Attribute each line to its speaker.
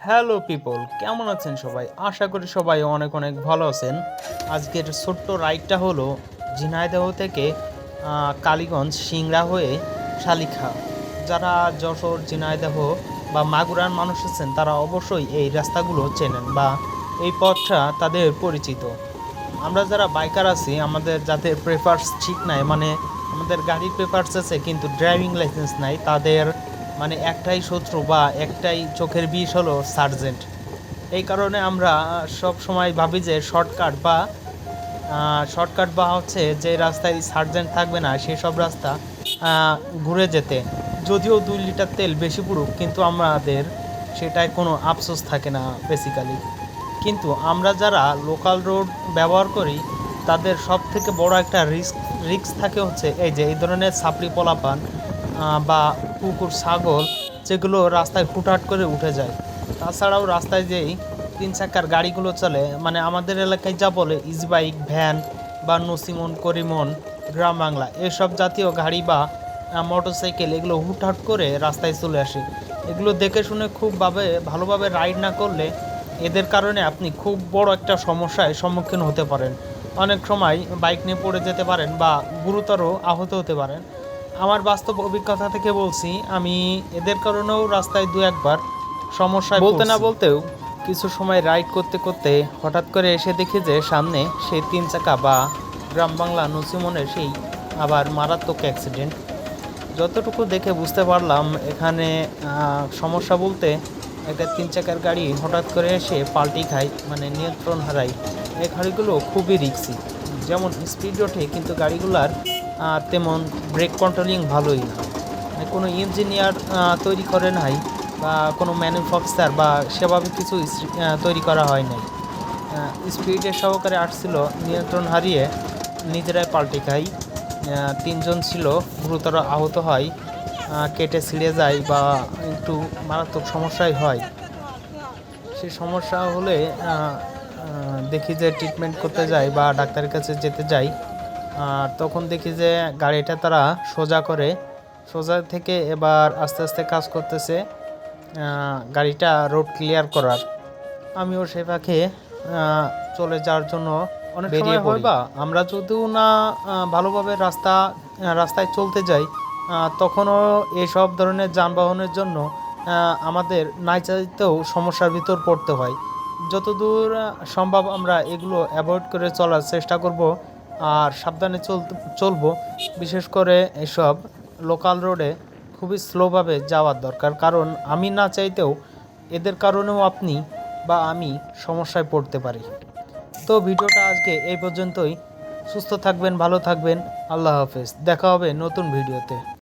Speaker 1: Hello people কেমন আছেন সবাই? আশা করি সবাই অনেক অনেক ভালো আছেন। আজকের ছোট্ট রাইডটা হলো ঝিনাইদহ থেকে কালীগঞ্জ সিংড়া হয়ে শালিখা। যারা যশোর, ঝিনাইদহ বা মাগুরার মানুষ আছেন, তারা অবশ্যই এই রাস্তাগুলো চেনেন বা এই পথটা তাদের পরিচিত। আমরা যারা বাইকার আছি, আমাদের যাদের পেপার্স ঠিক নাই মানে আমাদের গাড়ির পেপার্স আছে, কিন্তু ড্রাইভিং লাইসেন্স নাই। তাদের মানে একটাই শত্রু বা একটাই চোখের বিষ হলো সার্জেন্ট এই কারণে আমরা সব সময় ভাবি যে শর্টকাট বা শর্টকাট বা হচ্ছে যে রাস্তায় সার্জেন্ট থাকবে না সেসব রাস্তা ঘুরে যেতে। যদিও দুই লিটার তেল বেশি পড়ুক, কিন্তু আমাদের সেটায় কোনো আফসোস থাকে না বেসিক্যালি কিন্তু আমরা যারা লোকাল রোড ব্যবহার করি তাদের সব থেকে বড় একটা রিস্ক রিস্ক থাকে হচ্ছে এই যে, এই ধরনের সাপড়ি পলাপান বা কুকুর, ছাগল, যেগুলো রাস্তায় হুটহাট করে উঠে যায়। তাছাড়াও রাস্তায় যেই তিন চাকার গাড়িগুলো চলে মানে আমাদের এলাকায় যা বলে ইজি বাইক ভ্যান বা নসিমন, করিমন, গ্রাম বাংলা, এসব জাতীয় গাড়ি বা মোটরসাইকেল এগুলো হুটহাট করে রাস্তায় চলে আসে। এগুলো দেখে শুনে খুবভাবে ভালোভাবে রাইড না করলে এদের কারণে আপনি খুব বড় একটা সমস্যায় সম্মুখীন হতে পারেন। অনেক সময় বাইক নিয়ে পড়ে যেতে পারেন বা গুরুতর আহত হতে পারেন। আমার বাস্তব অভিজ্ঞতা থেকে বলছি আমি এদের কারণেও রাস্তায় দু একবার সমস্যায় বলতে না বলতেও কিছু সময় রাইড করতে করতে হঠাৎ করে এসে দেখি যে সামনে সেই তিন চাকা বা গ্রাম বাংলা নসিমনের সেই আবার মারাত্মক অ্যাক্সিডেন্ট যতটুকু দেখে বুঝতে পারলাম এখানে সমস্যা বলতে একটা তিন চাকার গাড়ি হঠাৎ করে এসে পাল্টি খায় মানে নিয়ন্ত্রণ হারায়। এই গাড়িগুলো খুবই রিক্সি। যেমন স্পিড ওঠে, কিন্তু গাড়িগুলার তেমন ব্রেক কন্ট্রোলিং ভালোই না। মানে কোনো ইঞ্জিনিয়ার তৈরি করে নাই, বা কোনো ম্যানুফ্যাকচার বা সেভাবে কিছু তৈরি করা হয় নাই। স্পিডের সহকারে আসছিল, নিয়ন্ত্রণ হারিয়ে নিজেরাই পাল্টি খাই তিনজন ছিল, গুরুতর আহত হয়। কেটে ছিঁড়ে যায় বা একটু মারাত্মক সমস্যাই হয়। সেই সমস্যা হলে দেখি যে ট্রিটমেন্ট করতে যাই বা ডাক্তারের কাছে যেতে যাই। আর তখন দেখি যে গাড়িটা তারা সোজা করে সোজা থেকে এবার আস্তে আস্তে কাজ করতেছে গাড়িটা রোড ক্লিয়ার করার। আমিও সে আহ, চলে যাওয়ার জন্য অনেক বেরিয়ে পড়ি। বা আমরা যদিও না ভালোভাবে রাস্তা রাস্তায় চলতে যাই তখনও এসব ধরনের যানবাহনের জন্য আমাদের নাই চাইতেও সমস্যার ভিতর পড়তে হয়। যতদূর সম্ভব আমরা এগুলো অ্যাভয়েড করে চলার চেষ্টা করব আর সাবধানে চল চলবো। বিশেষ করে এসব লোকাল রোডে খুবই স্লোভাবে যাওয়ার দরকার। কারণ আমি না চাইতেও এদের কারণেও আপনি বা আমি সমস্যায় পড়তে পারি। তো ভিডিওটা আজকে এই পর্যন্তই। সুস্থ থাকবেন, ভালো থাকবেন। আল্লাহ হাফেজ। দেখা হবে নতুন ভিডিওতে।